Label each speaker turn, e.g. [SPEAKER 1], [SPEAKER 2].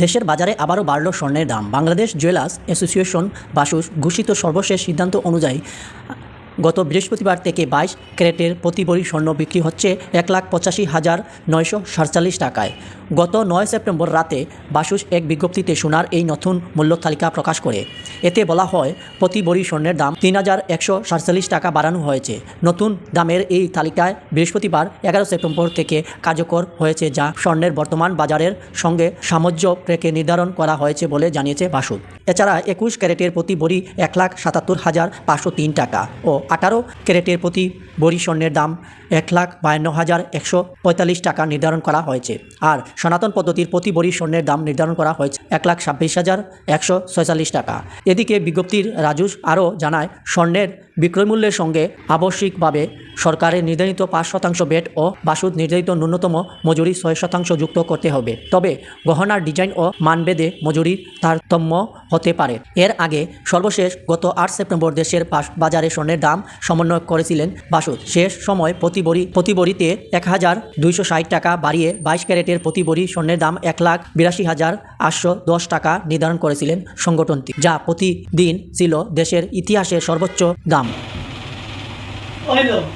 [SPEAKER 1] দেশের বাজারে আবারও বাড়ল স্বর্ণের দাম। বাংলাদেশ জুয়েলার্স অ্যাসোসিয়েশন বাসুস ঘোষিত সর্বশেষ সিদ্ধান্ত অনুযায়ী গত বৃহস্পতিবার থেকে বাইশ ক্যারেটের প্রতি বড়ি স্বর্ণ বিক্রি হচ্ছে এক লাখ পঁচাশি হাজার নয়শো সাতচল্লিশ টাকায়। গত নয় সেপ্টেম্বর রাতে বাসুস এক বিজ্ঞপ্তিতে সোনার এই নতুন মূল্য তালিকা প্রকাশ করে। এতে বলা হয়, প্রতি ভরি স্বর্ণের দাম তিন হাজার একশো সাতচল্লিশ টাকা বাড়ানো হয়েছে। নতুন দামের এই তালিকায় বৃহস্পতিবার এগারো সেপ্টেম্বর থেকে কার্যকর হয়েছে যা স্বর্ণের বর্তমান বাজারের সঙ্গে সামঞ্জস্য রেখে নির্ধারণ করা হয়েছে বলে জানিয়েছে বাসুদ। এছাড়া একুশ ক্যারেটের প্রতি বড়ি এক লাখ সাতাত্তর হাজার পাঁচশো তিন টাকা ও আঠারো ক্যারেটের প্রতি ভরি স্বর্ণের দাম এক লাখ বায়ান্ন হাজার একশো পঁয়তাল্লিশ টাকা নির্ধারণ করা হয়েছে। আর সনাতন পদ্ধতির প্রতি বড়ি স্বর্ণের দাম নির্ধারণ করা হয়েছে এক লাখ ছাব্বিশ হাজার একশো ছয়চল্লিশ টাকা। এদিকে বিজ্ঞপ্তির রাজুস আরও জানায় স্বর্ণের বিক্রয়মূল্যের সঙ্গে আবশ্যিকভাবে সরকারের নির্ধারিত পাঁচ শতাংশ বেট ও বাসুদ নির্ধারিত ন্যূনতম মজুরি ছয় শতাংশ যুক্ত করতে হবে। তবে গহনার ডিজাইন ও মানভেদে মজুরির তারতম্য হতে পারে। এর আগে সর্বশেষ গত আট সেপ্টেম্বর দেশের বাজারে স্বর্ণের দাম সমন্বয় করেছিলেন বাসুদ। শেষ সময় প্রতি বড়ি প্রতি বড়িতে এক হাজার দুইশো ষাট টাকা বাড়িয়ে বাইশ ক্যারেটের প্রতি বড়ি স্বর্ণের দাম এক লাখ বিরাশি হাজার আটশো দশ টাকা নির্ধারণ করেছিলেন সংগঠনটি, যা প্রতিদিন ছিল দেশের ইতিহাসের সর্বোচ্চ দাম। Olha.